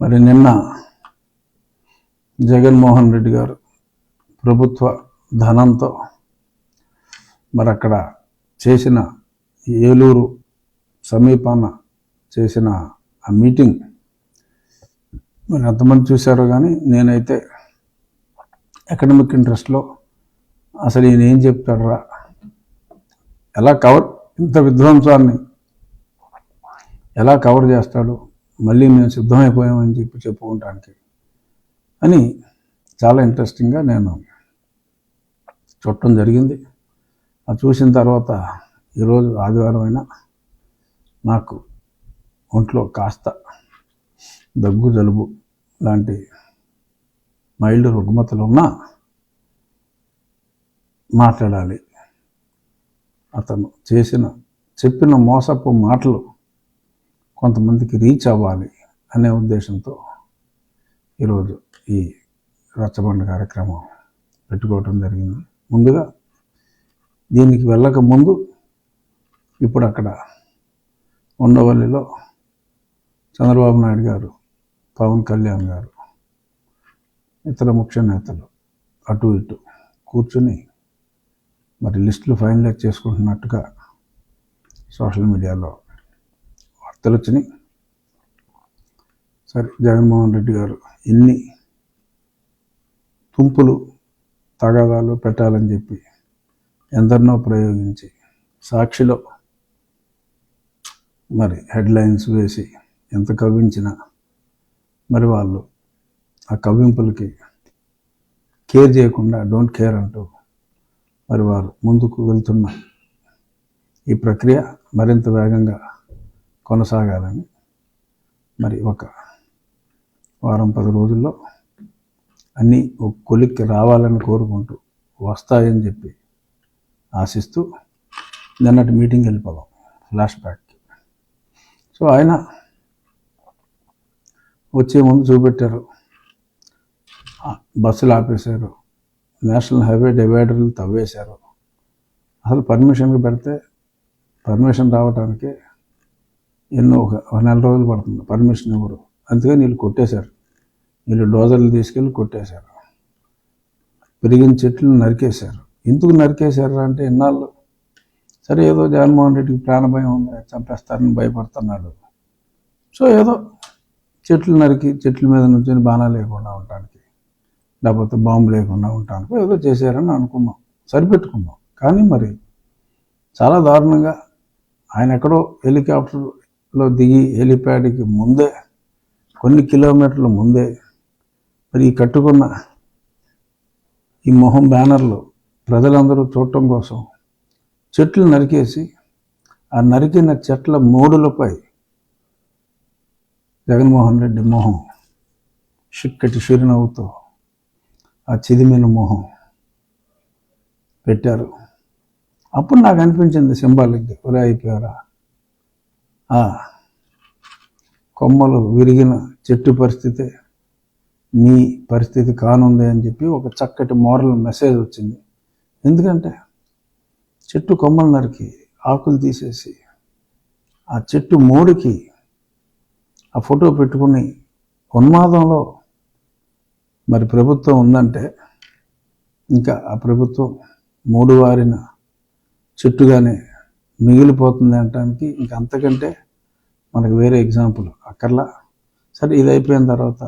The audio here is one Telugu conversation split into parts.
మరి నిన్న జగన్మోహన్ రెడ్డి గారు ప్రభుత్వ ధనంతో మరి అక్కడ చేసిన ఏలూరు సమీపాన చేసిన ఆ మీటింగ్ మరి ఎంతమంది చూశారో కానీ నేనైతే ఎకడమిక్ ఇంట్రెస్ట్లో అసలు ఈయన ఏం చెప్తాడరా? ఎలా కవర్ ఇంత విధ్వంసాన్ని ఎలా కవర్ చేస్తాడు? మళ్ళీ మేము సిద్ధమైపోయామని చెప్పి చెప్పుకోవటానికి అని చాలా ఇంట్రెస్టింగ్గా నేను చూడటం జరిగింది. అది చూసిన తర్వాత ఈరోజు ఆదివారం అయినా నాకు ఒంట్లో కాస్త దగ్గు జలుబు లాంటి మైల్డ్ రుగ్మతలు ఉన్నా మాట్లాడాలి. అతను చేసిన చెప్పిన మోసపు మాటలు కొంతమందికి రీచ్ అవ్వాలి అనే ఉద్దేశంతో ఈరోజు ఈ రచ్చబండ కార్యక్రమం పెట్టుకోవటం జరిగింది. ముందుగా దీనికి వెళ్ళక ముందు ఇప్పుడు అక్కడ ఉండవల్లిలో చంద్రబాబు నాయుడు గారు పవన్ కళ్యాణ్ గారు ఇతర ముఖ్య నేతలు అటు ఇటు కూర్చుని మరి లిస్టులు ఫైనలైజ్ చేసుకుంటున్నట్టుగా సోషల్ మీడియాలో వార్తలు సరే జగన్మోహన్ రెడ్డి గారు ఎన్ని తుంపులు తగాదాలు పెట్టాలని చెప్పి ఎందరినో ప్రయోగించి సాక్షిలో మరి హెడ్లైన్స్ వేసి ఎంత కవ్వించినా మరి వాళ్ళు ఆ కవ్వింపులకి కేర్ చేయకుండా డోంట్ కేర్ అంటూ మరి వారు ముందుకు వెళ్తున్న ఈ ప్రక్రియ మరింత వేగంగా కొనసాగాలని మరి ఒక వారం పది రోజుల్లో అన్నీ ఒక కొలిక్కి రావాలని కోరుకుంటూ వస్తాయని చెప్పి ఆశిస్తూ నిన్నటి మీటింగ్ వెళ్ళిపోదాం ఫ్లాష్ బ్యాక్కి. సో ఆయన వచ్చే ముందు చూపెట్టారు బస్సులు ఆపేశారు నేషనల్ హైవే డివైడర్లు తవ్వేశారు. అసలు పర్మిషన్కి పెడితే పర్మిషన్ రావడానికి ఎన్నో ఒక నెల రోజులు పడుతుంది. పర్మిషన్ ఇవ్వరు అందుకని వీళ్ళు కొట్టేశారు. వీళ్ళు డోజర్లు తీసుకెళ్ళి కొట్టేశారు. పెరిగిన చెట్లు నరికేశారు. ఎందుకు నరికేశారు అంటే ఎన్నాళ్ళు? సరే ఏదో జగన్మోహన్ రెడ్డికి ప్రాణభయం ఉంది చంపేస్తారని భయపడుతున్నాడు. సో ఏదో చెట్లు నరికి చెట్ల మీద నుంచి బాణాలు లేకుండా ఉండటానికి లేకపోతే బాంబు లేకుండా ఉండటానికి ఏదో చేశారని అనుకున్నాం. సరిపెట్టుకున్నాం. కానీ మరి చాలా దారుణంగా ఆయన ఎక్కడో హెలికాప్టర్ లో దిగి హెలిప్యాడ్కి ముందే కొన్ని కిలోమీటర్ల ముందే మరి ఈ కట్టుకున్న ఈ మొహం బ్యానర్లు ప్రజలందరూ చూడటం కోసం చెట్లు నరికేసి ఆ నరికిన చెట్ల మూడులపై జగన్మోహన్ రెడ్డి మొహం చిక్కటి చిరునవ్వుతో ఆ చిదిమిన మొహం పెట్టారు. అప్పుడు నాకు అనిపించింది సింబాలిక్ ఒరే అయిపోయారా? ఆ కొమ్మలు విరిగిన చెట్టు పరిస్థితి నీ పరిస్థితి కానుంది అని చెప్పి ఒక చక్కటి మోరల్ మెసేజ్ వచ్చింది. ఎందుకంటే చెట్టు కొమ్మలు నరికి ఆకులు తీసేసి ఆ చెట్టు మోడికి ఆ ఫోటో పెట్టుకుని ఉన్మాదంలో మరి ప్రభుత్వం ఉందంటే ఇంకా ఆ ప్రభుత్వం మూడు వారిన చెట్టుగానే మిగిలిపోతుంది అనటానికి ఇంకంతకంటే మనకు వేరే ఎగ్జాంపుల్ అక్కర్లా. సరే ఇది అయిపోయిన తర్వాత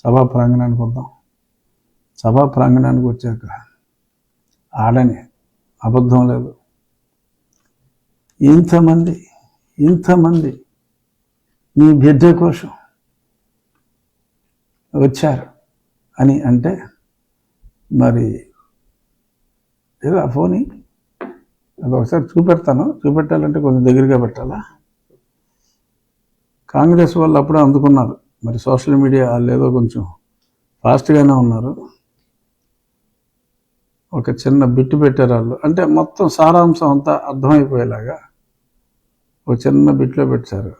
సభా ప్రాంగణానికి వద్దాం. సభా ప్రాంగణానికి వచ్చాక ఆడని అబద్ధం లేదు. ఇంతమంది ఇంతమంది మీ బిడ్డ కోసం వచ్చారు అని అంటే మరి ఏదో ఆ ఫోని? అది ఒకసారి చూపెడతాను. చూపెట్టాలంటే కొంచెం దగ్గరగా పెట్టాలా? కాంగ్రెస్ వాళ్ళు అప్పుడే అందుకున్నారు. మరి సోషల్ మీడియా వాళ్ళు ఏదో కొంచెం ఫాస్ట్గానే ఉన్నారు. ఒక చిన్న బిట్టు పెట్టారు వాళ్ళు. అంటే మొత్తం సారాంశం అంతా అర్థమైపోయేలాగా ఒక చిన్న బిట్లో పెట్టారు.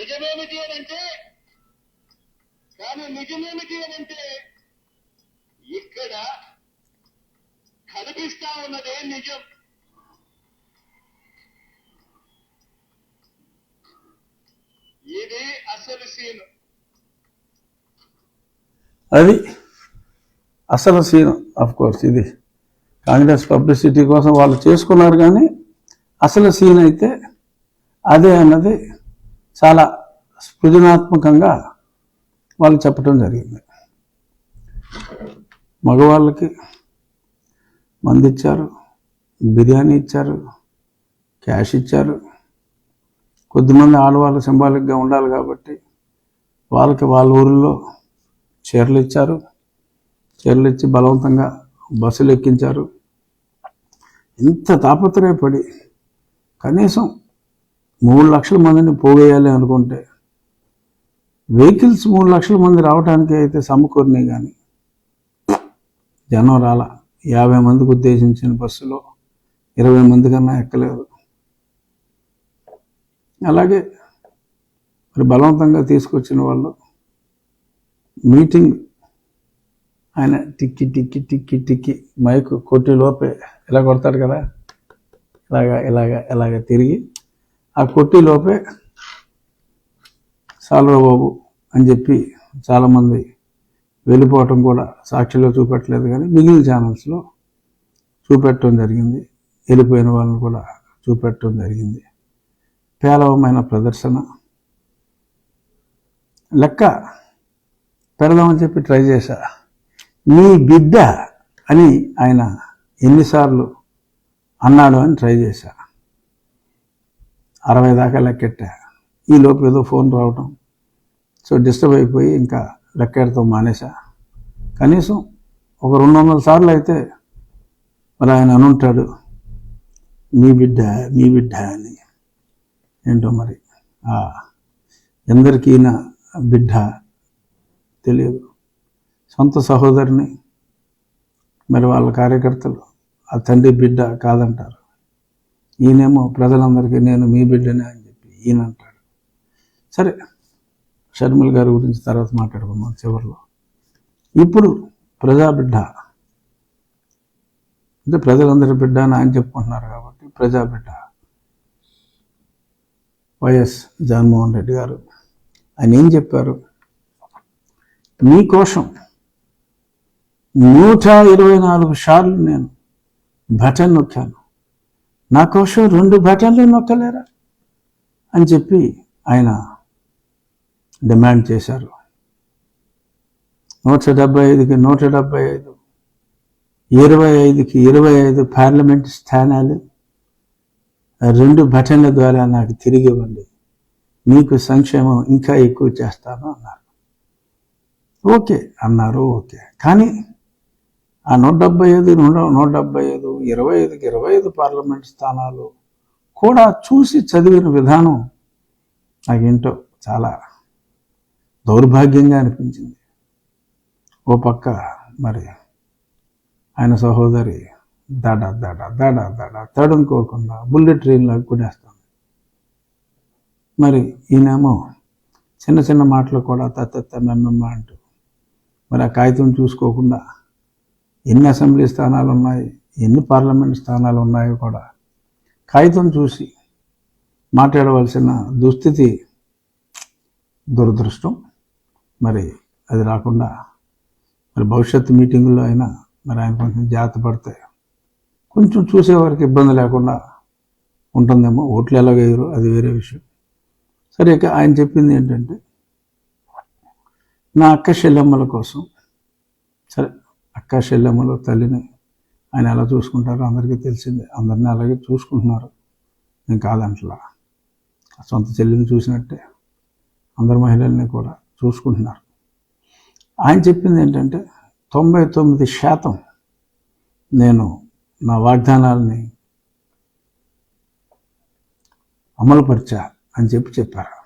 నిజమేమిటి అని అంటే కానీ నిజమేమిటి అని అంటే ఇక్కడ కనిపిస్తా ఉన్నదే నిజం. ఇది అసలు సీన్. అది అసలు సీన్ ఆఫ్ కోర్స్ ఇది. కాంగ్రెస్ పబ్లిసిటీ కోసం వాళ్ళు చేసుకున్నారు కానీ అసలు సీన్ అయితే అదే అన్నది చాలా సృజనాత్మకంగా వాళ్ళు చెప్పడం జరిగింది. మగవాళ్ళకి మంది ఇచ్చారు బిర్యానీ ఇచ్చారు క్యాష్ ఇచ్చారు. కొద్దిమంది ఆడవాళ్ళు సింబాలిక్గా ఉండాలి కాబట్టి వాళ్ళకి వాళ్ళ ఊరిలో చీరలు ఇచ్చారు. చీరలు ఇచ్చి బలవంతంగా బస్సులు ఎక్కించారు. ఇంత తాపత్రయపడి కనీసం మూడు లక్షల మందిని పోగేయాలి అనుకుంటే వెహికల్స్ మూడు లక్షల మంది రావడానికి అయితే సమకూరినాయి కానీ జనం రాల. యాభై మందికి ఉద్దేశించిన బస్సులో ఇరవై మంది కన్నా ఎక్కలేదు. అలాగే మరి బలవంతంగా తీసుకొచ్చిన వాళ్ళు మీటింగ్ ఆయన టిక్కి టిక్కి టిక్కి టిక్కి మైక్ కొట్టి లోపే ఇలా కొడతాడు కదా ఇలాగా ఇలాగా ఇలాగ తిరిగి ఆ కొట్టి లోపే అని చెప్పి చాలామంది వెళ్ళిపోవటం కూడా సాక్షిలో చూపెట్టలేదు కానీ మిగిలిన ఛానల్స్లో చూపెట్టడం జరిగింది. వెళ్ళిపోయిన వాళ్ళని కూడా చూపెట్టడం జరిగింది. పేలవమైన ప్రదర్శన. లెక్క పెడదామని చెప్పి ట్రై చేశా. నీ బిడ్డ అని ఆయన ఎన్నిసార్లు అన్నాడు అని ట్రై చేశా. అరవై దాకా లెక్కెట్టా. ఈలోపు ఏదో ఫోన్ రావటం. సో డిస్టర్బ్ అయిపోయి ఇంకా లెక్కెడతాం మానేశా. కనీసం ఒక రెండు వందల సార్లు అయితే మరి ఆయన అనుంటాడు మీ బిడ్డ మీ బిడ్డ అని. ఏంటో మరి? ఎందరికీ బిడ్డ తెలియదు. సొంత సహోదరిని మరి వాళ్ళ కార్యకర్తలు ఆ తండ్రి బిడ్డ కాదంటారు. ఈయనేమో ప్రజలందరికీ నేను మీ బిడ్డనే అని చెప్పి ఈయన అంటాడు సరే షర్మిల గారి గురించి తర్వాత మాట్లాడుకుందాం చివరిలో. ఇప్పుడు ప్రజా బిడ్డ అంటే ప్రజలందరి బిడ్డ అని ఆయన చెప్పుకుంటున్నారు కాబట్టి ప్రజా బిడ్డ వైఎస్ జగన్మోహన్ రెడ్డి గారు ఆయన ఏం చెప్పారు? మీకోసం నూట ఇరవై నాలుగు సార్లు నేను బటన్ నొక్కాను. నా కోసం రెండు బటన్లు నొక్కలేరా? అని చెప్పి ఆయన డిమాండ్ చేశారు. నూట డెబ్బై ఐదుకి నూట డెబ్బై ఐదు ఇరవై ఐదుకి ఇరవై ఐదు పార్లమెంట్ స్థానాలు రెండు బటన్ల ద్వారా నాకు తిరిగి ఇవ్వండి. మీకు సంక్షేమం ఇంకా ఎక్కువ చేస్తాను అన్నారు. ఓకే అన్నారు ఓకే. కానీ ఆ నూట డెబ్బై ఐదు నూట నూట డెబ్బై ఐదు ఇరవై ఐదుకి ఇరవై ఐదు పార్లమెంట్ స్థానాలు కూడా చూసి చదివిన విధానం నాకేంటో చాలా దౌర్భాగ్యంగా అనిపించింది. ఓ పక్క మరి ఆయన సహోదరి దడ దడ దడ దడ తడుముకోకుండా బుల్లెట్ ట్రైన్లోకి కొనేస్తాను. మరి ఈయనేమో చిన్న చిన్న మాటలు కూడా తత్తెత్త మెమ్మెమ్మ అంటూ మరి ఆ కాగితం చూసుకోకుండా ఎన్ని అసెంబ్లీ స్థానాలు ఉన్నాయి ఎన్ని పార్లమెంట్ స్థానాలు ఉన్నాయో కూడా కాగితం చూసి మాట్లాడవలసిన దుస్థితి దురదృష్టం. మరి అది రాకుండా మరి భవిష్యత్తు మీటింగుల్లో అయినా మరి ఆయన కొంచెం జాగ్రత్త పడితే కొంచెం చూసేవారికి ఇబ్బంది లేకుండా ఉంటుందేమో. ఓట్లు ఎలాగయ్యారో అది వేరే విషయం. సరే ఇక ఆయన చెప్పింది ఏంటంటే నా అక్క చెల్లెమ్మల కోసం సరే అక్క చెల్లెమ్మల తల్లిని ఆయన ఎలా చూసుకుంటారో అందరికీ తెలిసిందే. అందరినీ అలాగే చూసుకుంటున్నారు. నేను కాదంటలా సొంత చెల్లిని చూసినట్టే అందరు మహిళల్ని కూడా చూసుకుంటున్నారు. ఆయన చెప్పింది ఏంటంటే తొంభై తొమ్మిది శాతం నేను నా వాగ్దానాలని అమలుపరిచా అని చెప్పి చెప్పారు.